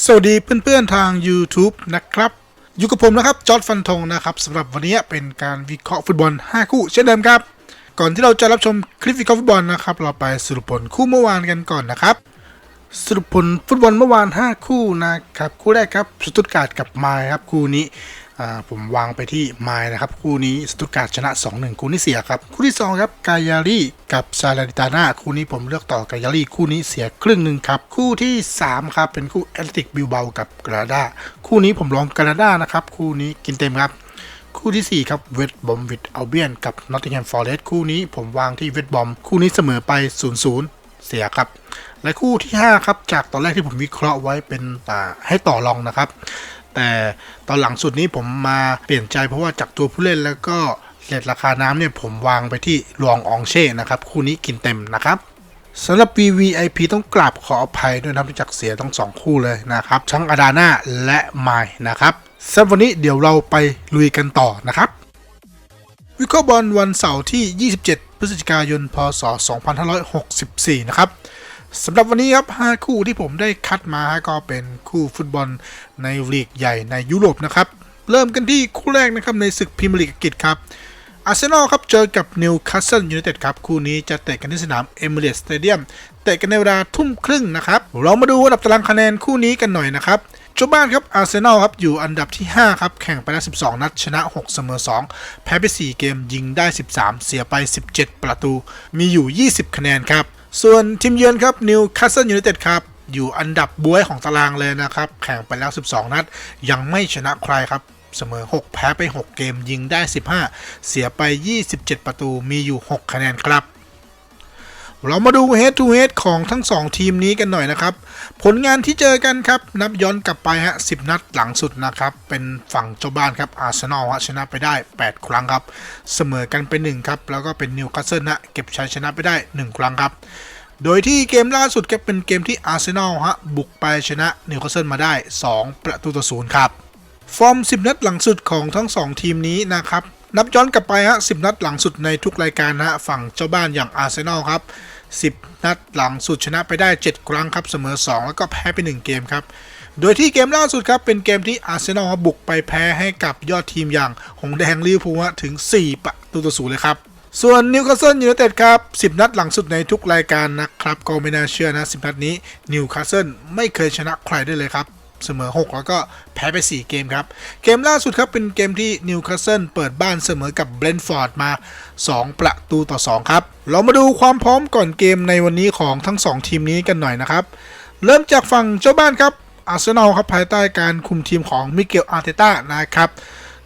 สวัสดีเพื่อนๆทาง YouTube นะครับ อยู่กับผมนะครับจอร์ดฟันธงนะครับสำหรับวันนี้เป็นการวิเคราะห์ฟุตบอล 5 คู่เช่นเดิมครับ ก่อนที่เราจะรับชมคลิปวิเคราะห์ฟุตบอลนะครับ เราไปสรุปผลคู่เมื่อวานกันก่อนนะครับ สรุปผลฟุตบอลเมื่อวาน 5 คู่นะครับ คู่แรกครับสตุตการ์ดกับไมล์ครับคู่นี้ ผมวางไปที่ไมล์นะครับ คู่นี้สตุตการ์ดชนะ 2-1 คู่นี้เสียครับ คู่ที่ 2 ครับกายารีกับซาลาดิตาน่าคู่นี้ผมเลือกต่อกายารีคู่นี้เสียครึ่งหนึ่งครับ คู่ที่ 3 ครับ เป็นคู่แอตติกบิลเบากับกราดาคู่นี้ผมลองกราดานะครับ คู่นี้กินเต็มครับคู่ทีสี่4 ครับเวทบอมวิดอัลเบียนกับนอตติงแฮมฟอร์เรสต์คู่นี้ผมวางที่เวทบอมคู่นี้เสมอไป 0-0 เสียครับ และคู่ที่ 5 ครับ จากตอนแรกที่ผมวิเคราะห์ไว้เป็นให้ต่อรองนะครับ แต่ตอนหลังสุดนี้ผมมาเปลี่ยนใจเพราะว่าจากตัวผู้เล่นแล้วก็เรทราคาน้ำเนี่ยผมวางไปที่ลวงอองเช่นะครับ คู่นี้กินเต็มนะครับสำหรับ VVIP ต้องกราบขออภัยด้วยนะครับที่จากเสียทั้งสองคู่เลยนะครับทั้งอาดาน่าและไมนะครับสำหรับวันนี้เดี๋ยวเราไปลุยกันต่อนะครับ วิเคราะห์บอลวันเสาร์ที่ 27 พฤศจิกายน พศ 2564 นะครับ สำหรับวันนี้ครับ 5 คู่ที่ผมได้คัดมาก็เป็นคู่ฟุตบอลในลีกใหญ่ในยุโรปนะครับ เริ่มกันที่คู่แรกนะครับในศึกพรีเมียร์ลีกอังกฤษครับ อาร์เซนอลครับเจอกับนิวคาสเซิลยูไนเต็ดครับ คู่นี้จะเตะกันที่สนามเอมิเรตสเตเดียมเตะกันในเวลาทุ่มครึ่งนะครับ เรามาดูอันดับตารางคะแนนคู่นี้กันหน่อยนะครับเจ้าบ้านครับอาร์เซนอลครับอยู่อันดับที่ 5 ครับ แข่งไปแล้ว12 นัด ชนะ 6 เสมอ 2 แพ้ไป 4 เกมยิงได้ 13 เสียไป 17 ประตู มีอยู่ 20 คะแนนครับ ส่วนทีมเยือนครับนิวคาสเซิลยูไนเต็ดครับอยู่อันดับบวยของตารางเลยนะครับ แข่งไปแล้ว 12 นัด ยังไม่ชนะใครครับ เสมอ 6 แพ้ไป 6 เกมยิงได้ 15 เสียไป 27 ประตูมีอยู่ 6 คะแนนครับ เรามาดู head to head ของทั้ง 2 ทีมนี้กันหน่อยนะครับ ผลงานที่เจอกันครับ นับย้อนกลับไปฮะ10 นัดหลังสุดนะครับ เป็นฝั่งเจ้าบ้านครับอาร์เซนอลฮะชนะไปได้ 8 ครั้งครับ เสมอกันไป1ครับ แล้วก็เป็นนิวคาสเซิลฮะเก็บชัยชนะไปได้ 1 ครั้งครับ โดยที่เกมล่าสุดก็เป็นเกมที่อาร์เซนอลฮะบุกไปชนะนิวคาสเซิลมาได้ 2 ประตูต่อศูนย์ครับ ฟอร์ม 10 นัดหลังสุดของทั้ง 2 ทีมนี้นะครับ นับย้อนกลับไปฮะ10 นัดหลังสุดในทุกรายการฮะฝั่งเจ้าบ้านอย่างอาร์เซนอลครับ 10 นัดหลังสุดชนะไปได้ 7 ครั้งครับเสมอ 2 แล้วก็แพ้ไป 1 เกมครับ โดยที่เกมล่าสุดครับ เป็นเกมที่อาร์เซนอลบุกไปแพ้ให้กับยอดทีมอย่าง หงแดงลิเวอร์พูลฮะถึง 4 ประตูต่อศูนย์เลยครับส่วนนิวคาสเซิลยูไนเต็ดครับ 10 นัดหลังสุดในทุกรายการนะครับ ก็ไม่น่าเชื่อนะ 10 นัดนี้นิวคาสเซิลไม่เคยชนะใครได้เลยครับ เสมอ 6 แล้วก็แพ้ไป 4 เกมครับ เกมล่าสุดครับเป็นเกมที่นิวคาสเซิลเปิดบ้านเสมอกับเบรนฟอร์ดมา 2 ประตูต่อ 2 ครับ เรามาดูความพร้อมก่อนเกมในวันนี้ของทั้ง 2 ทีมนี้กันหน่อยนะครับ เริ่มจากฝั่งเจ้าบ้านครับอาร์เซนอลครับภายใต้การคุมทีมของมิเกลอาร์เตต้านะครับ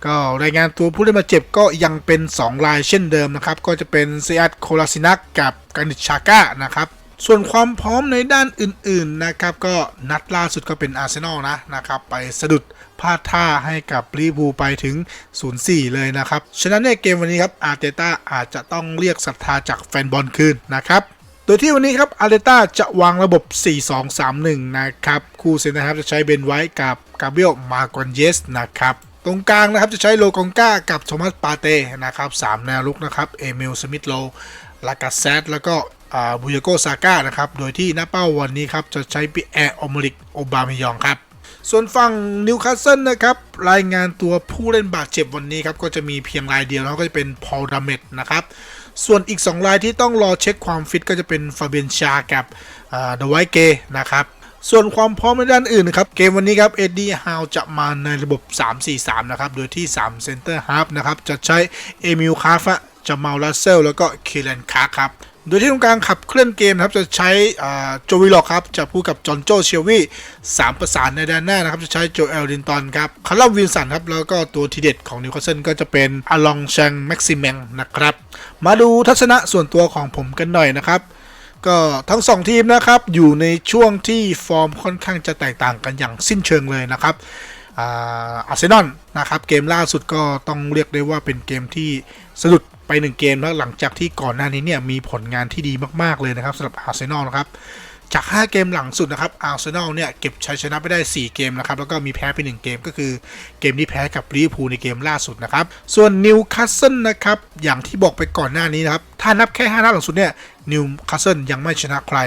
ก็รายงานตัวผู้เล่นมาเจ็บก็ยังเป็น 2 รายเช่นเดิมนะครับ ก็จะเป็นเซียตโคลาซินักกับกานิชาก้านะครับ ส่วนความพร้อมในด้านอื่นๆนะครับก็นัดล่าสุดก็เป็นอาร์เซนอลนะนะครับไปสะดุดพลาดท่าให้กับลีบูลไปถึง 0-4 เลยนะครับ ฉะนั้นในเกมวันนี้ครับอาร์เตต้าอาจจะต้องเรียกศรัทธาจากแฟนบอลคืนนะครับโดยที่วันนี้ครับอาร์เตต้าจะวางระบบ 4-2-3-1 นะครับ คู่เซนนะครับจะใช้เบนไว้กับกาเบรียลมาร์กอนเยสนะครับตรงกลางนะครับจะใช้โลกองก้ากับโทมัสปาเต้นะครับสามแนวลุกนะครับเอมิลสมิธโลลากาเซตแล้วก็ บุยโกซาก้านะครับ โดยที่หน้าเป้าวันนี้ครับ จะใช้ปิแอร์อมริกโอบาเมยองครับ ส่วนฝั่งนิวคาสเซิลนะครับ รายงานตัวผู้เล่นบาดเจ็บวันนี้ครับ ก็จะมีเพียงรายเดียวแล้วก็จะเป็นพอลดาเมตนะครับ ส่วนอีก 2 รายที่ต้องรอเช็คความฟิตก็จะเป็นฟาเบียนชากับเดวายเกนะครับส่วนความพร้อมในด้านอื่นนะครับ เกมวันนี้ครับ เอ็ดดี้ฮาวจะมาในระบบ 3-4-3 นะครับ โดยที่3เซนเตอร์ฮาร์ฟนะครับ จะใช้เอมิลคาฟะจามาลลัสเซล แล้วก็เคเลนคาร์ครับ โดยที่ตรงกลางขับเคลื่อนเกมนะครับจะใช้โจวิลล็อกครับจะพูดกับจอห์นโจเชียวีสามประสานในแดนหน้านะครับจะใช้โจเอลลินตันครับคาร์ลอวินสันครับแล้วก็ตัวทีเด็ดของนิวคาสเซิลก็จะเป็นอลองแชงแม็กซิแมงนะครับ มาดูทัศนะส่วนตัวของผมกันหน่อยนะครับก็ทั้ง 2 ทีมนะครับอยู่ในช่วงที่ฟอร์มค่อนข้างจะแตกต่างกันอย่างสิ้นเชิงเลยนะครับอาร์เซนอลนะครับเกมล่าสุดก็ต้องเรียกได้ว่าเป็นเกมที่สะดุด ไป 1 เกมแล้วหลังจากที่ก่อนหน้านี้เนี่ยมีผลงานที่ดีมากๆเลยนะครับสำหรับอาร์เซนอลนะครับจาก 5 เกมหลังสุดนะครับอาร์เซนอลเนี่ยเก็บชัยชนะไปได้ 4 เกมนะครับแล้วก็มีแพ้ไป 1 เกมก็คือเมที่แพ้กับลิเวอร์พูลในเกมล่าสุดนะครับ ส่วนนิวคาสเซิลนะครับ อย่างที่บอกไปก่อนหน้านี้นะครับ ถ้านับแค่ 5 นัดหลังสุดเนี่ยนิวคาสเซิลยังไม่ชนะใคร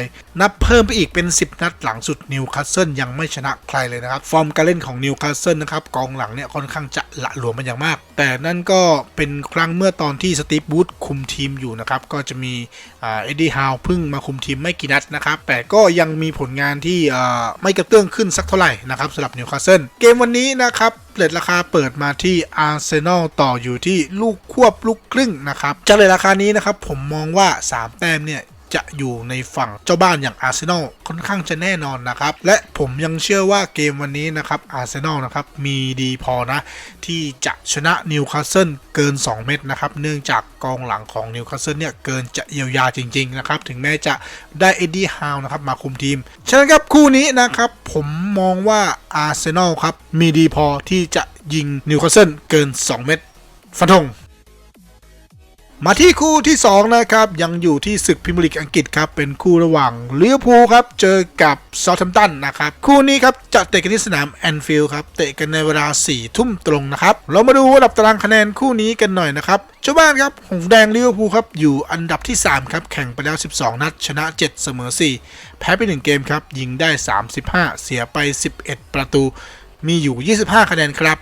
นับเพิ่มไปอีกเป็น 10 นัดหลังสุดนิวคาสเซิลยังไม่ชนะใครเลยนะครับ ฟอร์มการเล่นของนิวคาสเซิลนะครับกองหลังเนี่ยค่อนข้างจะละหลวมมันอย่างมาก แต่นั่นก็เป็นครั้งเมื่อตอนที่สตีฟบูธคุมทีมอยู่นะครับ ก็จะมีเอ็ดดี้ฮาวพิ่งมาคุมทีมไม่กี่นัดนะครับ แต่ก็ยังมีผลงานที่ไม่กระเตื้องขึ้นสักเท่าไหร่นะครับสำหรับนิวคาสเซิลเกมวันนี้นะครับเลทราคาเปิดมาที่อาร์เซนอลต่ออยู่ที่ลูกควบลูกครึ่งนะครับจากเลทราคานี้นะครับผมมองว่า 3 แต้มเนี่ย จะอยู่ในฝั่งเจ้าบ้านอย่างอาร์เซนอลค่อนข้างจะแน่นอนนะครับ และผมยังเชื่อว่าเกมวันนี้นะครับอาร์เซนอลนะครับมีดีพอนะ ที่จะชนะนิวคาสเซิลเกิน 2 เม็ดนะครับ เนื่องจากกองหลังของนิวคาสเซิลเนี่ยเกินจะเยียวยาจริง ๆ นะครับ ถึงแม้จะได้เอ็ดดี้ฮาวนะครับมาคุมทีม ฉะนั้นครับคู่นี้นะครับผมมองว่าอาร์เซนอลครับมีดีพอที่จะยิงนิวคาสเซิลเกิน 2 เม็ดฟันธง มาที่คู่ที่ 2 นะครับ ยังอยู่ที่ศึกพรีเมียร์ลีกอังกฤษครับ เป็นคู่ระหว่างลิเวอร์พูลครับ เจอกับซา u ์แ m มตันนะครับ คู่นี้ครับ จะเตะกันที่สนามแอนฟิลด์ครับ เตะกันในเวลา4ทุ่มตรงนะครับ เรามาดูอันดับตารางคะแนนคู่นี้กันหน่อยนะครับเจ้าบ้านครับ หงแดงลิเวอร์พูลครับ อยู่อันดับที่ 3 ครับ แข่งไปแล้ว 12 นัด ชนะ 7 เสมอ 4 แพ้ไป 1 เกมครับ ยิงได้ 35 เสียไป 11 ประตู มีอยู่ 25 คะแนนครับ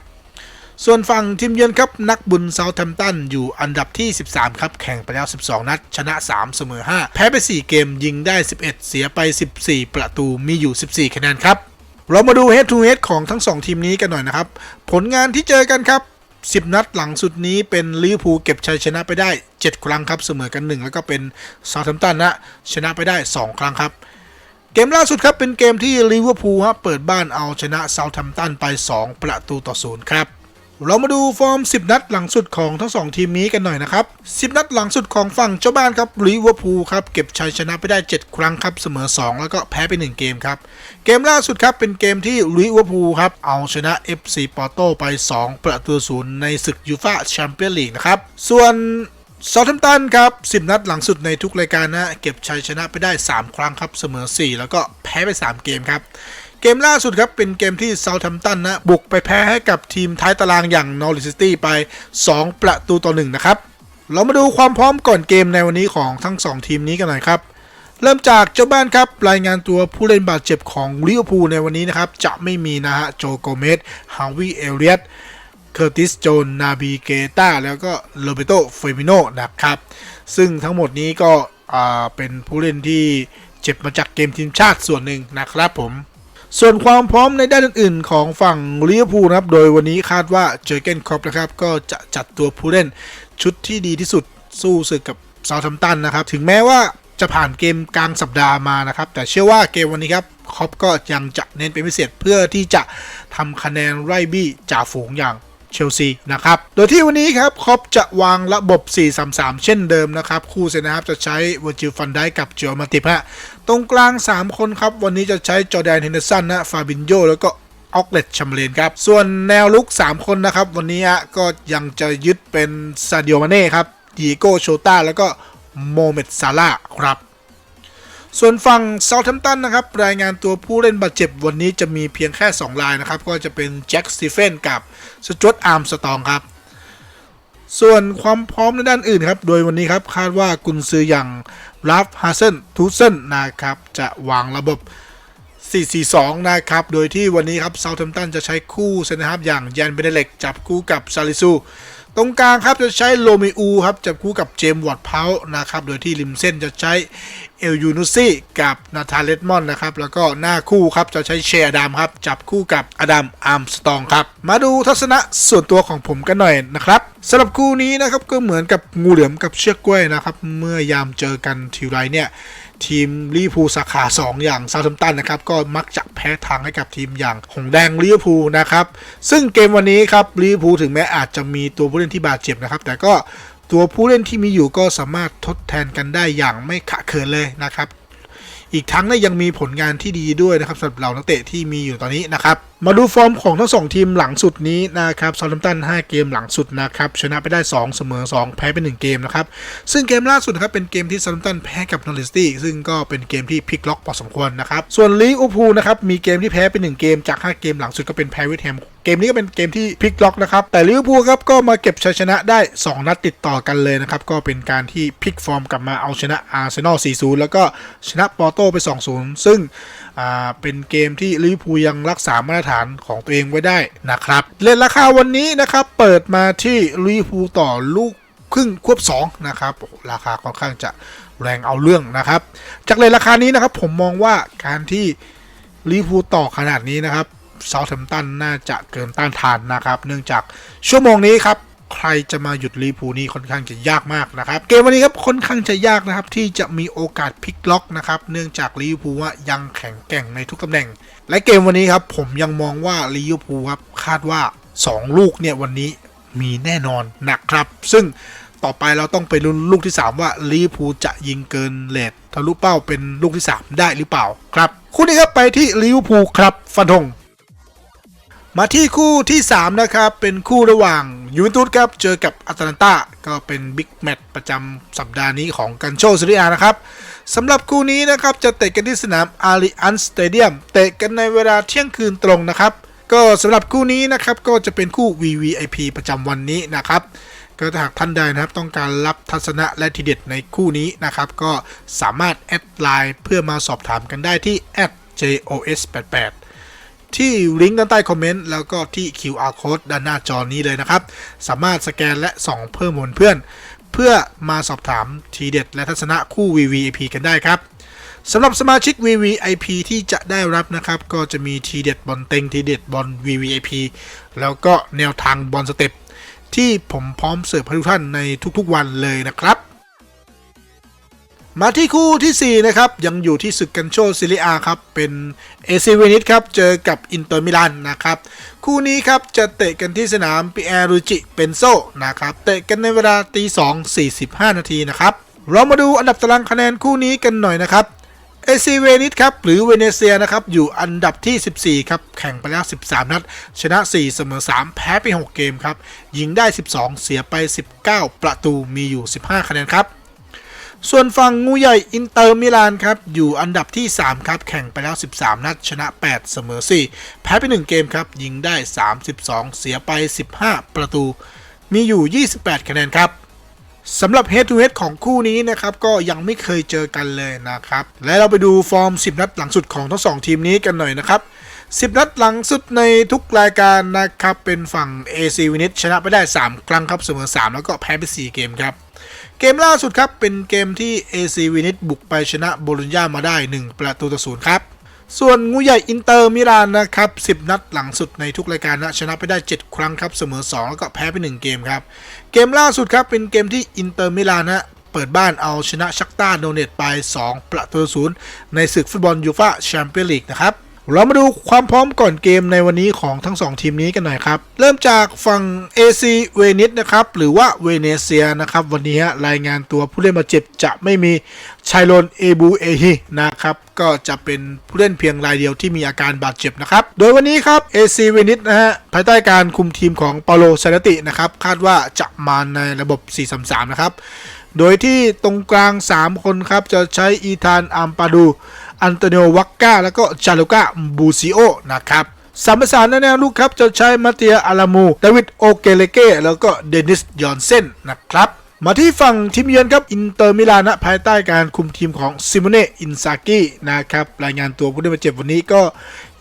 ส่วนฝั่งทีมเยือนครับนักบุญเซาท์แ m มตันอยู่อันดับที่ 13 ครับ แข่งไปแล้ว 12 นัด ชนะ 3 เสมอ 5 แพ้ไป 4 เกมยิงได้ 11 เสียไป 14 ประตูมีอยู่ 14 คะแนนครับ เรามาดู head to head ของทั้ง 2 ทีมนี้กันหน่อยนะครับ ผลงานที่เจอกันครับ 10 นัดหลังสุดนี้เป็นลิเวอร์พูลเก็บชัยชนะไปได้ 7 ครั้งครับเสมอกัน 1 แล้วก็เป็นเซาท์แ m มตันนะชนะไปได้ 2 ครั้งครับเกมล่าสุดครับเป็นเกมที่ลิเวอร์พูลฮะเปิดบ้านเอาชนะเซาท์แ m มตันไป 2 ประตูต่อ0ครับ เรามาดูฟอร์ม 10 นัดหลังสุดของทั้ง 2 ทีมนี้กันหน่อยนะครับ 10 นัดหลังสุดของฝั่งเจ้าบ้านครับลิเวอร์พูลครับเก็บชัยชนะไปได้ 7 ครั้งครับเสมอ 2 แล้วก็แพ้ไป 1 เกมครับ เกมล่าสุดครับเป็นเกมที่ลิเวอร์พูลครับเอาชนะ FC ปอร์โตไป 2 ประตูศูนย์ในศึกยูฟ่าแชมเปี้ยนลีกนะครับ ส่วนซา u ์แ m มตันครับ 10 นัดหลังสุดในทุกรายการนะ เก็บชัยชนะไปได้ 3 ครั้งครับเสมอ 4 แล้วก็แพ้ไป 3 เกมครับ กมล่าสุดครับ เป็นเกมที่เซาท์แ m มตันนะ บุกไปแพ้ให้กับทีมท้ายตารางอย่างนอริสตี้ไป 2 ประตูต่อ 1 นะครับ เรามาดูความพร้อมก่อนเกมในวันนี้ของทั้ง 2 ทีมนี้กันหน่อยครับ เริ่มจากเจ้าบ้านครับ รายงานตัวผู้เล่นบาดเจ็บของลิเวอร์พูลในวันนี้นะครับ จะไม่มีนะฮะโจโกเมสฮาวิเอเลียตเคอร์ติสโจนนาบีเกตาแล้วก็โรเบโตเฟมิโนนะครับ ซึ่งทั้งหมดนี้ก็เป็นผู้เล่นที่เจ็บมาจากเกมทีมชาติส่วนหนึ่งนะครับผม ส่วนความพร้อมในด้านอื่นๆ ของฝั่งลิเวอร์พูลนะครับ โดยวันนี้คาดว่าเจอเกนครอปนะครับ ก็จะจัดตัวผู้เล่นชุดที่ดีที่สุดสู้ศึกกับซาวทัมตันนะครับ ถึงแม้ว่าจะผ่านเกมกลางสัปดาห์มานะครับ แต่เชื่อว่าเกมวันนี้ครับครอปก็ยังจะเน้นเป็นพิเศษเพื่อที่จะทำคะแนนไล่บี้จ่าฝูงอย่าง เชลซีนะครับ โดยที่วันนี้ครับคอปจะวางระบบ 4-3-3 เช่นเดิมนะครับ คู่เซนนะครับจะใช้เวอร์จิลฟันได้กับเจอมาติปฮะตรงกลาง 3 คนครับ วันนี้จะใช้จอแดนเฮนเดอร์สันนะฟาบินโยแล้วก็ออกเลตชัมเบรนครับ ส่วนแนวลุก 3 คนนะครับ วันนี้ฮะก็ยังจะยึดเป็นซาดิโอมาเน่ครับดีโก้โชต้าแล้วก็โมเมดซาร่าครับ ส่วนฝั่งเซาท์แ m มตันนะครับ รายงานตัวผู้เล่นบาดเจ็บวันนี้จะมีเพียงแค่ 2 รายนะครับ ก็จะเป็นแจ็คสตีเฟนกับสจวตอาร์มสตองครับ ส่วนความพร้อมในด้านอื่นครับ โดยวันนี้ครับ คาดว่ากุนซืออย่างราฟฮาเซนทูเซนนะครับ จะวางระบบ 4-4-2 นะครับ โดยที่วันนี้ครับเซาท์แ m มตันจะใช้คู่เซนนะครับอย่างยันเบเนเล็กจับคู่กับซาลิซู ตรงกลางครับจะใช้โลมิอูครับจับคู่กับเจมวอร์ดเพานะครับ โดยที่ริมเส้นจะใช้เอลยูนุซี่กับนาธานเลดมอนนะครับ แล้วก็หน้าคู่ครับจะใช้เชอดามครับ จับคู่กับอดัมอาร์มสตองครับ มาดูทัศนะส่วนตัวของผมกันหน่อยนะครับสำหรับคู่นี้นะครับก็เหมือนกับงูเหลือมกับเชือกกล้วยนะครับ เมื่อยามเจอกันทีไรเนี่ย ทีมลิเวอร์พูลสาขา 2 อย่างซา u ์มตันนะครับก็มักจะแพ้ทางให้กับทีมอย่างหงแดงลิเวอร์พูลนะครับซึ่งเกมวันนี้ครับลิเวอร์พูลถึงแม้อาจจะมีตัวผู้เล่นที่บาดเจ็บนะครับ แต่ก็ตัวผู้เล่นที่มีอยู่ก็สามารถทดแทนกันได้อย่างไม่ขะเขินเลยนะครับ อีกทั้งนะยังมีผลงานที่ดีด้วยนะครับสำหรับเรานักเตะที่มีอยู่ตอนนี้นะครับ มาดูฟอร์มของทั้งสองทีมหลังสุดนี้นะครับซา u ์แ m มตัน 5 เกมหลังสุดนะครับชนะไปได้ 2 เสมอ 2 แพ้ไป1เกมนะครับ ซึ่งเกมล่าสุดนะครับเป็นเกมที่ซา u ์แ m มตันแพ้กับนอริสตี้ซึ่งก็เป็นเกมที่พลิกล็อกพอสมควรนะครับ ส่วนลีอูพูนะครับมีเกมที่แพ้ไป1เกมจาก 5 เกมหลังสุดก็เป็นแพ้เวทแฮมเกมนี้ก็เป็นเกมที่พลิกล็อกนะครับ แต่ลิเวอร์พูลครับก็มาเก็บชัยชนะได้ 2 นัดติดต่อกันเลยนะครับ ก็เป็นการที่พลิกฟอร์มกลับมาเอาชนะอาร์เซนอล 4-0 แล้วก็ชนะปอร์โตไป 2-0 ซึ่งเป็นเกมที่ลิเวอร์พูลยังรักษามาตรฐานของตัวเองไว้ได้นะครับเลนราคาวันนี้นะครับเปิดมาที่ลิเวอร์พูต่อลูกครึ่งควบ2นะครับราคาค่อนข้างจะแรงเอาเรื่องนะครับ จากเลทราคานี้นะครับผมมองว่าการที่ลิเวอร์พูต่อขนาดนี้นะครับเซาท์แฮมป์ตันน่าจะเกินต้านทานนะครับ เนื่องจากชั่วโมงนี้ครับ ใครจะมาหยุดลิเวอร์พูลนี่ค่อนข้างจะยากมากนะครับ เกมวันนี้ครับค่อนข้างจะยากนะครับ ที่จะมีโอกาสพลิกล็อกนะครับเนื่องจากลิเวอร์พูลว่ายังแข็งแกร่งในทุกตำแหน่ง และเกมวันนี้ครับผมยังมองว่าลิเวอร์พูลครับคาดว่า 2 ลูกเนี่ยวันนี้มีแน่นอนนะครับ ซึ่งต่อไปเราต้องไปลุ้นลูกที่ 3 ว่าลิเวอร์พูลจะยิงเกินเลททะลุเป้าเป็นลูกที่ 3 ได้หรือเปล่าครับ คู่นี้ครับไปที่ลิวพูครับฟันธง มาที่คู่ที่ 3 นะครับ เป็นคู่ระหว่างยูเวนตุสครับเจอกับอาตแลนตาก็เป็นบิ๊กแมตช์ประจำสัปดาห์นี้ของกันโชซิริอานะครับสำหรับคู่นี้นะครับจะเตะกันที่สนามอาริอันสเตเดียมเตะกันในเวลาเที่ยงคืนตรงนะครับ ก็สำหรับคู่นี้นะครับก็จะเป็นคู่ VVIP ประจำวันนี้นะครับก็ถ้าหากท่านใดนะครับต้องการรับทัศนะและทีเด็ดในคู่นี้นะครับ ก็สามารถแอดไลน์เพื่อมาสอบถามกันได้ที่ @jos88 ที่ลิงก์ด้านใต้คอมเมนต์แล้วก็ที่ QR code ด้านหน้าจอนี้เลยนะครับ สามารถสแกนและส่องเพิ่มมวลเพื่อน เพื่อมาสอบถามทีเด็ดและทัศนะคู่ VVIP กันได้ครับสำหรับสมาชิก VVIP ที่จะได้รับนะครับ ก็จะมีทีเด็ดบอลเต็งทีเด็ดบอล VVIP แล้วก็แนวทางบอลสเต็ปที่ผมพร้อมเสิร์ฟให้ทุกท่านในทุกๆวันเลยนะครับ มาที่คู่ทีสี่ 4 นะครับ ยังอยู่ที่ศึกกันโชซิลิอาครับ เป็นเอซิเวนิสครับ เจอกับอินเตอร์มิลานนะครับ คู่นี้ครับ จะเตะกันที่สนามปิแอรูจิเปนโซนะครับ เตะกันในเวลาตีสองสี่สิบห้านาทีนะครับ เรามาดูอันดับตารางคะแนนคู่นี้กันหน่อยนะครับเอซีเวนิสครับหรือเวเนเซียนะครับอยู่อันดับที่ 14 ครับ แข่งไปแล้ว 13 นัด ชนะ 4 เสมอ 3 แพ้ไป 6 เกมครับ ยิงได้ 12 เสียไป 19 ประตูมีอยู่ 15 คะแนนครับ ส่วนฝั่งงูใหญ่อินเตอร์มิลานครับ อยู่อันดับที่ 3 ครับ แข่งไปแล้ว 13 นัด ชนะ 8 เสมอ 4 แพ้ไป 1 เกมครับ ยิงได้ 32 เสียไป 15 ประตู มีอยู่ 28 คะแนนครับสำหรับ Head to Head ของคู่นี้นะครับ ก็ยังไม่เคยเจอกันเลยนะครับ และเราไปดูฟอร์ม 10 นัดหลังสุดของทั้งสองทีมนี้กันหน่อยนะครับ 10 นัดหลังสุดในทุกรายการนะครับ เป็นฝั่ง AC วินิตชนะไปได้ 3 ครั้งครับเสมอ 3 แล้วก็แพ้ไป 4 เกมครับ เกมล่าสุดครับ เป็นเกมที่ AC วินิตบุกไปชนะโบโลญญามาได้ 1 ประตูต่อศูนย์ครับส่วนงูใหญ่อินเตอร์มิลานนะครับ 10 นัดหลังสุดในทุกรายการนะชนะไปได้ 7 ครั้งครับ เสมอ 2 แล้วก็แพ้ไป 1 เกมครับ เกมล่าสุดครับ เป็นเกมที่อินเตอร์มิลานนะเปิดบ้านเอาชนะชักต้าโดเนตไป 2 ประตูศูนย์ในศึกฟุตบอลยูฟ่าแชมเปี้ยนลีกนะครับ เรามาดูความพร้อมก่อนเกมในวันนี้ของทั้ง 2 ทีมนี้กันหน่อยครับ เริ่มจากฝั่ง AC เวนิสนะครับ หรือว่าเวเนเซียนะครับ วันนี้รายงานตัวผู้เล่นบาดเจ็บจะไม่มีชัยโรนเอบูเอฮินะครับ ก็จะเป็นผู้เล่นเพียงรายเดียวที่มีอาการบาดเจ็บนะครับ โดยวันนี้ครับ AC เวนิสนะฮะภายใต้การคุมทีมของเปาโลซานตินะครับ คาดว่าจะมาในระบบ 4-3-3 นะครับ โดยที่ตรงกลาง 3 คนครับจะใช้อีธานอัมปาดู อันโตนิโอวักกาแล้วก็จารุก้าบูซิโอนะครับสามประสานแนวลูกครับจะใช้มาเตียอารามูดาวิดโอเกเลเก้แล้วก็เดนิสยอนเซนนะครับมาที่ฝั่งทีมเยือนครับ อินเตอร์มิลานนะภายใต้การคุมทีมของซิโมเนอินซากินะครับ รายงานตัวผู้ได้บาดเจ็บวันนี้ก็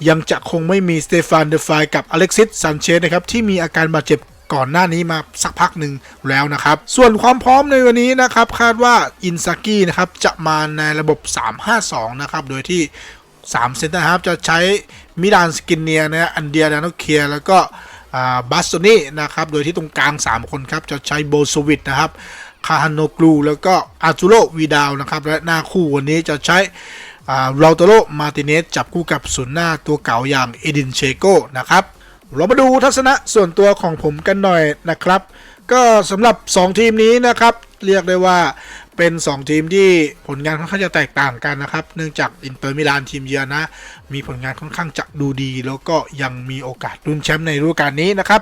ยังจะคงไม่มีสเตฟานเดฟายกับอเล็กซิสซันเชสนะครับ ที่มีอาการบาดเจ็บ ก่อนหน้านี้มาสักพักหนึ่งแล้วนะครับ ส่วนความพร้อมในวันนี้นะครับ คาดว่าอินซากินะครับจะมาในระบบ 3-5-2 นะครับ โดยที่ 3 เซนเตอร์ฮาฟจะใช้มิลานสกินเนียนะอันเดียดานเคียแล้วก็บัสโตนี่นะครับ โดยที่ตรงกลาง 3 คนครับ จะใช้โบสวิตนะครับคาฮันโนกลูแล้วก็อาจูโรวีดาวนะครับ และหน้าคู่วันนี้จะใช้เราโตโรมาติเนสจับคู่กับศูนย์หน้าตัวเก่าอย่างเอดินเชโกนะครับ เรามาดูทัศนะส่วนตัวของผมกันหน่อยนะครับ ก็สำหรับ 2 ทีมนี้นะครับ เรียกได้ว่าเป็น 2 ทีมที่ผลงานค่อนข้างจะแตกต่างกันนะครับ เนื่องจากอินเตอร์มิลานทีมเยือนนะ มีผลงานค่อนข้างจะดูดี แล้วก็ยังมีโอกาสลุ้นแชมป์ในฤดูกาลนี้นะครับ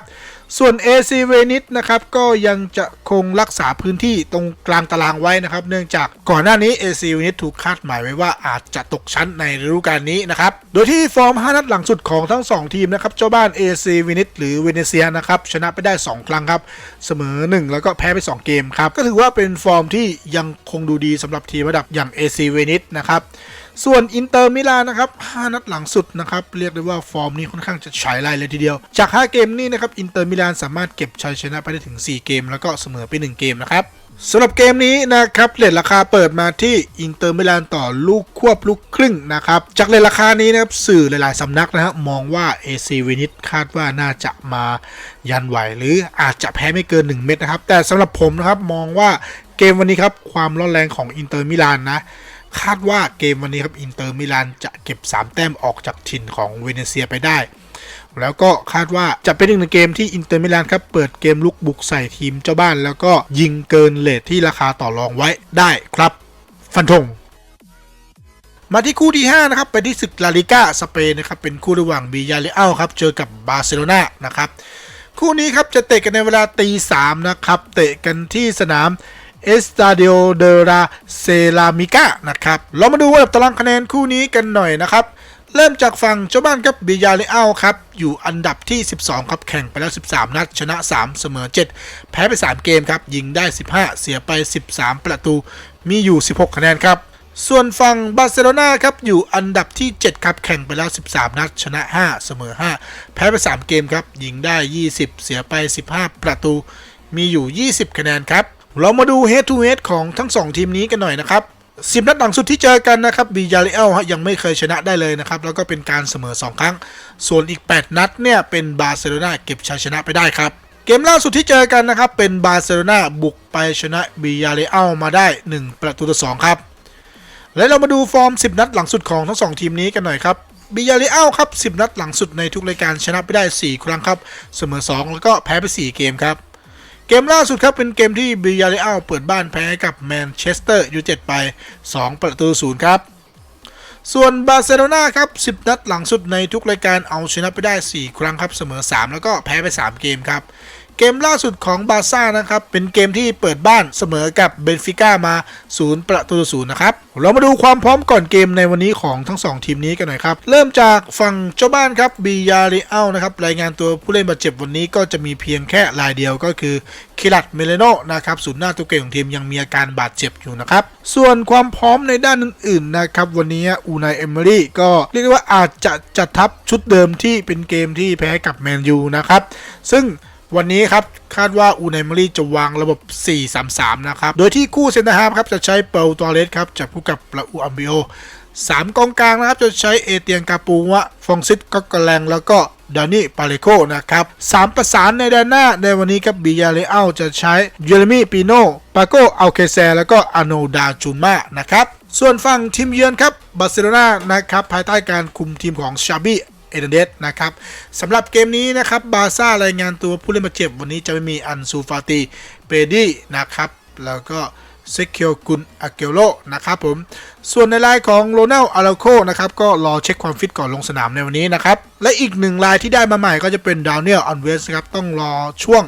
ส่วน AC v e n i s นะครับก็ยังจะคงรักษาพื้นที่ตรงกลางตารางไว้นะครับ เนื่องจากก่อนหน้านี้ AC v e n i s ถูกคาดหมายไว้ว่าอาจจะตกชั้นในฤดูกาลนี้นะครับ โดยที่ฟอร์ม 5 นัดหลังสุดของทั้ง 2 ทีมนะครับ เจ้าบ้าน AC v e n i s หรือเวเนเซียนะครับชนะไปได้ 2 ครั้งครับ เสมอ 1 แล้วก็แพ้ไป 2 เกมครับ ก็ถือว่าเป็นฟอร์มที่ยังคงดูดีสำหรับทีมระดับอย่าง AC v e n i s นะครับ ส่วนอินเตอร์มิลานนะครับ 5 นัดหลังสุดนะครับ เรียกได้ว่าฟอร์มนี้ค่อนข้างจะฉายไล่เลยทีเดียว จาก 5 เกมนี้นะครับ อินเตอร์มิลานสามารถเก็บชัยชนะไปได้ถึง 4 เกม แล้วก็เสมอไป 1 เกมนะครับสำหรับเกมนี้นะครับเลทราคาเปิดมาที่อินเตอร์มิลานต่อลูกควบลูกครึ่งนะครับ จากเลทราคานี้นะครับสื่อหลาย ๆ สำนักนะฮะมองว่า AC วินิตคาดว่าน่าจะมายันไหว หรืออาจจะแพ้ไม่เกิน 1 เม็ดนะครับ แต่สำหรับผมนะครับมองว่าเกมวันนี้ครับความร้อนแรงของอินเตอร์มิลานนะ คาดว่าเกมวันนี้ครับอินเตอร์มิลานจะเก็บ 3 แต้มออกจากถิ่นของเวเนเซียไปได้ แล้วก็คาดว่าจะเป็นอีกหนึ่งเกมที่อินเตอร์มิลานครับเปิดเกมลุกบุกใส่ทีมเจ้าบ้าน แล้วก็ยิงเกินเลทที่ราคาต่อรองไว้ได้ครับ ฟันธงมาที่คู่ที่ 5 นะครับ ไปที่ศึกลาลิก้าสเปนนะครับ เป็นคู่ระหว่างบียาเลอัลครับ เจอกับบาร์เซโลนานะครับ คู่นี้ครับ จะเตะกันในเวลาตีสามนะครับ เตะกันที่สนาม เอสตาเดโอเดราเซรามิกานะครับ เรามาดูว่าตารางคะแนนคู่นี้กันหน่อยนะครับ เริ่มจากฝั่งเจ้าบ้านครับบิยาเลอัลครับ อยู่อันดับที่ 12 ครับ แข่งไปแล้ว 13 นัด ชนะ 3 เสมอ 7 แพ้ไป 3 เกมครับ ยิงได้ 15 เสียไป 13 ประตู มีอยู่ 16 คะแนนครับส่วนฝั่งบาร์เซโลนาครับ อยู่อันดับที่ 7 ครับ แข่งไปแล้ว 13 นัด ชนะ 5 เสมอ 5 แพ้ไป 3 เกมครับ ยิงได้ 20 เสียไป 15 ประตู มีอยู่ 20 คะแนนครับ เรามาดู head to head ของทั้ง 2 ทีมนี้กันหน่อยนะครับสิบนัดหลังสุดที่เจอกันนะครับบียาริเอลยังไม่เคยชนะได้เลยนะครับ แล้วก็เป็นการเสมอ 2 ครั้ง ส่วนอีก 8 นัดเนี่ยเป็นบาร์เซโลนาเก็บชัยชนะไปได้ครับ เกมล่าสุดที่เจอกันนะครับ เป็นบาร์เซโลนาบุกไปชนะบียาริเอลมาได้ 1 ประตูต่อ 2 ครับ และเรามาดูฟอร์ม 10 นัดหลังสุดของทั้ง 2 ทีมนี้กันหน่อยครับบียาริเอลครับ 10 นัดหลังสุดในทุกรายการชนะไปได้ 4 ครั้งครับ เสมอ 2 แล้วก็แพ้ไป 4 เกมครับ เกมล่าสุดครับเป็นเกมที่บิยาเรอัลเปิดบ้านแพ้กับแมนเชสเตอร์ยูไนเต็ดไป 2 ประตูศูนย์ครับ ส่วนบาร์เซโลนาครับ 10 นัดหลังสุดในทุกรายการเอาชนะไปได้ 4 ครั้งครับ เสมอ 3 แล้วก็แพ้ไป 3 เกมครับ เกมล่าสุดของบาร์ซ่านะครับ เป็นเกมที่เปิดบ้านเสมอกับเบนฟิก้ามา0ประตูศูนย์นะครับ เรามาดูความพร้อมก่อนเกมในวันนี้ของทั้ง 2 ทีมนี้กันหน่อยครับ เริ่มจากฝั่งเจ้าบ้านครับบียาเรอัลนะครับ รายงานตัวผู้เล่นบาดเจ็บวันนี้ก็จะมีเพียงแค่รายเดียวก็คือคิรัตเมเลโนนะครับศูนย์หน้าตัวเก่งของทีมยังมีอาการบาดเจ็บอยู่นะครับ ส่วนความพร้อมในด้านอื่นๆนะครับวันนี้อูนายเอมเมอรี่ก็เรียกได้ว่าอาจจะจัดทัพชุดเดิมที่เป็นเกมที่แพ้กับแมนยูนะครับซึ่ง วันนี้ครับ คาดว่าอูนายเมอรี่จะวางระบบ 4-3-3 นะครับ โดยที่คู่เซนเตอร์ฮาล์ฟครับ จะใช้เปาตอเรสครับจับคู่กับปราอูอัมบิโอสามกองกลางนะครับ จะใช้เอเตียนกาปูวะฟองซิตก็กแลงแล้วก็ดานี่ปาเลโกนะครับสามประสานในแดนหน้าในวันนี้ครับบิยาเลอัลจะใช้เยเรมีปิโนปาโกอัลเคเซแล้วก็อโนดาจูมานะครับ ส่วนฝั่งทีมเยือนครับบาร์เซโลนานะครับภายใต้การคุมทีมของชาบี เอเดนเดสนะครับสำหรับเกมนี้นะครับบาร์ซ่ารายงานตัวผู้เล่นบาดเจ็บวันนี้จะไม่มีอันซูฟาตีเปดีนะครับแล้วก็เซคิโอกุนอาเกโลนะครับผม ส่วนในรายของโรนัลอาราโคนะครับ ก็รอเช็คความฟิตก่อนลงสนามในวันนี้นะครับ และอีกหนึ่งรายที่ได้มาใหม่ก็จะเป็นดาวเนียลอันเวสครับ ต้องรอช่วง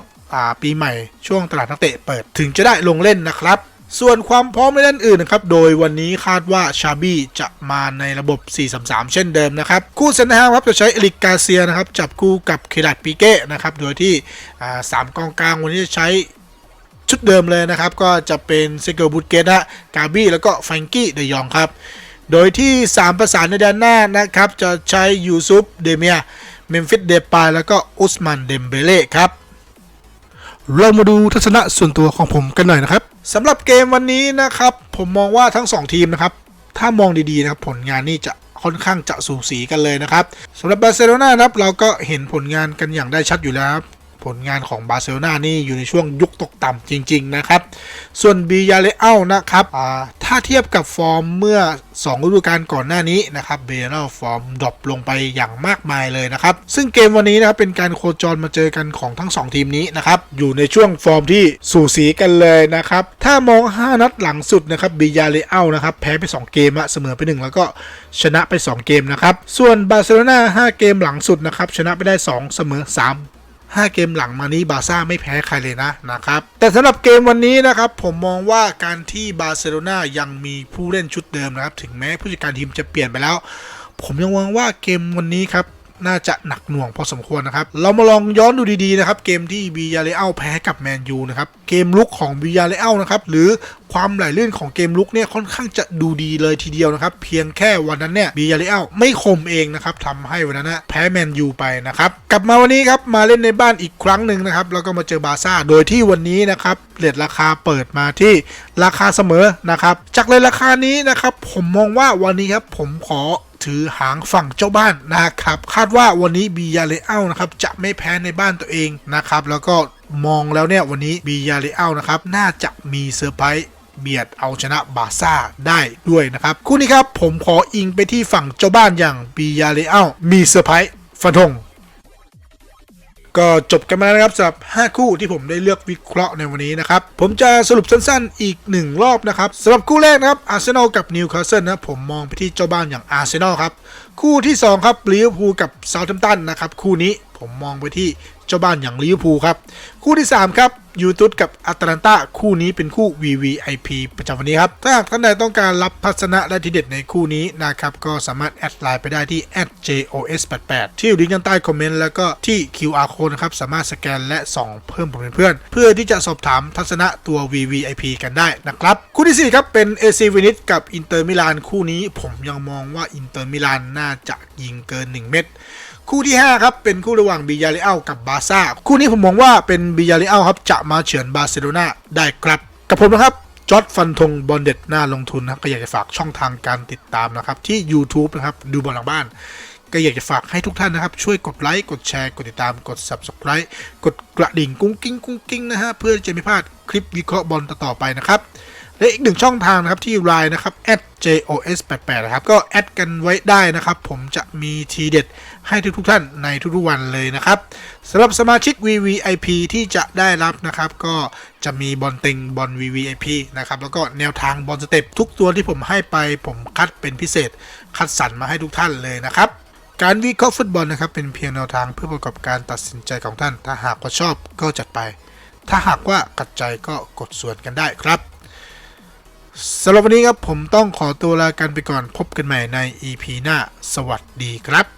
ปีใหม่ช่วงตลาดนักเตะเปิดถึงจะได้ลงเล่นนะครับ ส่วนความพร้อมในด้านอื่นนะครับ โดยวันนี้คาดว่าชาบี้จะมาในระบบ 4-3-3 เช่นเดิมนะครับ คู่เซนเตอร์ฮาล์ฟครับจะใช้เอริกกาเซียนะครับ จับคู่กับเคดัตปิเก้นะครับ โดยที่สามกองกลางวันนี้จะใช้ชุดเดิมเลยนะครับ ก็จะเป็นเซเกอร์บูตเกตนะกาบี้แล้วก็แฟงกี้เดยองครับ โดยที่ 3 ประสานในด้านหน้านะครับ จะใช้ยูซุปเดเมียเมมฟิสเดปายแล้วก็อุสมันเดมเบเล่ครับ เรามาดูทัศนะส่วนตัวของผมกันหน่อยนะครับสำหรับเกมวันนี้นะครับ ผมมองว่าทั้ง 2 ทีมนะครับ ถ้ามองดีๆนะครับผลงานนี่จะค่อนข้างจะสูสีกันเลยนะครับสำหรับบาร์เซโลนาครับเราก็เห็นผลงานกันอย่างได้ชัดอยู่แล้ว ผลงานของบาร์เซโลนานี่อยู่ในช่วงยุคตกต่ำจริง ๆ นะครับ ส่วนบียาเลอัลนะครับถ้าเทียบกับฟอร์มเมื่อ2ฤดูกาลก่อนหน้านี้นะครับเบียาเลอัลฟอร์มดรอปลงไปอย่างมากมายเลยนะครับ ซึ่งเกมวันนี้นะครับเป็นการโคจรมาเจอกันของทั้ง 2 ทีมนี้นะครับ อยู่ในช่วงฟอร์มที่สูสีกันเลยนะครับ ถ้ามอง 5 นัดหลังสุดนะครับบียาเลอัลนะครับแพ้ไป 2 เกมอะเสมอไป 1 แล้วก็ชนะไป 2 เกมนะครับ ส่วนบาร์เซโลนา5เกมหลังสุดนะครับชนะไปได้ 2 เสมอ 3 5 เกมหลังมานี้บาร์ซ่าไม่แพ้ใครเลยนะนะครับ แต่สำหรับเกมวันนี้นะครับ ผมมองว่าการที่บาร์เซโลนายังมีผู้เล่นชุดเดิมนะครับ ถึงแม้ผู้จัดการทีมจะเปลี่ยนไปแล้ว ผมยังมองว่าเกมวันนี้ครับ น่าจะหนักหน่วงพอสมควรนะครับ เรามาลองย้อนดูดีๆนะครับ เกมที่บียาเลอัลแพ้กับแมนยูนะครับ เกมลุกของบียาเลอัลนะครับ หรือความไหลลื่นของเกมลุกเนี่ยค่อนข้างจะดูดีเลยทีเดียวนะครับ เพียงแค่วันนั้นเนี่ยบียาเลอัลไม่คมเองนะครับทำให้วันนั้นนะแพ้แมนยูไปนะครับ กลับมาวันนี้ครับมาเล่นในบ้านอีกครั้งหนึ่งนะครับแล้วก็มาเจอบาซ่าโดยที่วันนี้นะครับเรทราคาเปิดมาที่ราคาเสมอนะครับจากเลยราคานี้นะครับผมมองว่าวันนี้ครับผมขอ ถือหางฝั่งเจ้าบ้านนะครับคาดว่าวันนี้บียาเลอัลนะครับจะไม่แพ้ในบ้านตัวเองนะครับแล้วก็มองแล้วเนี่ยวันนี้บียาเลอัลนะครับน่าจะมีเซอร์ไพรส์เบียดเอาชนะบาซ่าได้ด้วยนะครับคู่นี้ครับผมขออิงไปที่ฝั่งเจ้าบ้านอย่างบียาเลอัลมีเซอร์ไพรส์ฟันธง ก็จบกันมาแล้วครับสำหรับ 5 คู่ที่ผมได้เลือกวิเคราะห์ในวันนี้นะครับ ผมจะสรุปสั้นๆอีก 1 รอบนะครับสำหรับคู่แรกนะครับอาร์เซนอลกับนิวคาสเซิลนะผมมองไปที่เจ้าบ้านอย่างอาร์เซนอลครับ คู่ที่ 2 ครับลิเวอร์พูลกับเซาท์แฮมป์ตันนะครับคู่นี้ผมมองไปที่เจ้าบ้านอย่างลิเวอร์พูลครับคู่ที่ 3 ครับ ยูทูตกับอัตแลนตาคู่นี้เป็นคู่ VVIP ประจำวันนี้ครับ ถ้าหากท่านใดต้องการรับทัศนะและทีเด็ดในคู่นี้นะครับ ก็สามารถแอดไลน์ไปได้ที่ @jos88 ที่อยู่ลิงก์ด้านใต้คอมเมนต์แล้วก็ที่ QR code นะครับ สามารถสแกนและส่องเพิ่มผมเป็นเพื่อน เพื่อที่จะสอบถามทัศนะตัว VVIP กันได้นะครับ คู่ที่ 4 ครับ เป็น AC วินิสกับอินเตอร์มิลานคู่นี้ ผมยังมองว่าอินเตอร์มิลานน่าจะยิงเกิน 1 เม็ด คู่ที่ 5 ครับ เป็นคู่ระหว่างบียาเรอัลกับบาซ่าคู่นี้ผมมองว่าเป็นบียาเรอัลครับ จะมาเฉือนบาร์เซโลนาได้ครับ กับผมนะครับจอร์ดฟันธงบอลเด็ดหน่าลงทุนนะครับก็อยากจะฝากช่องทางการติดตามนะครับ ที่ YouTube นะครับ ดูบอลหลังบ้าน ก็อยากจะฝากให้ทุกท่านนะครับ ช่วยกดไลค์กดแชร์กดติดตามกด Subscribe กดกระดิ่งกุ้งกิ้งกุ้งกิ้งนะฮะเพื่อจะไม่พลาดคลิปวิเคราะห์บอลต่อๆไปนะครับและอีกหนึ่งช่องทางนะครับที่ Line นะครับ @jos88 นะครับ ก็แอดกันไว้ได้นะครับ ผมจะมีทีเด็ดให้ทุกๆท่านในทุกๆวันเลยนะครับสำหรับสมาชิก VVIP ที่จะได้รับนะครับ ก็จะมีบอลเต็งบอล VVIP นะครับ แล้วก็แนวทางบอลสเต็ปทุกตัวที่ผมให้ไปผมคัดเป็นพิเศษ คัดสรรมาให้ทุกท่านเลยนะครับการวิเคราะห์ฟุตบอลนะครับเป็นเพียงแนวทางเพื่อประกอบการตัดสินใจของท่าน ถ้าหากว่าชอบก็จัดไป ถ้าหากว่าขัดใจก็กดส่วนกันได้ครับ สำหรับวันนี้ครับผมต้องขอตัวลากันไปก่อนพบกันใหม่ใน EP หน้า สวัสดีครับ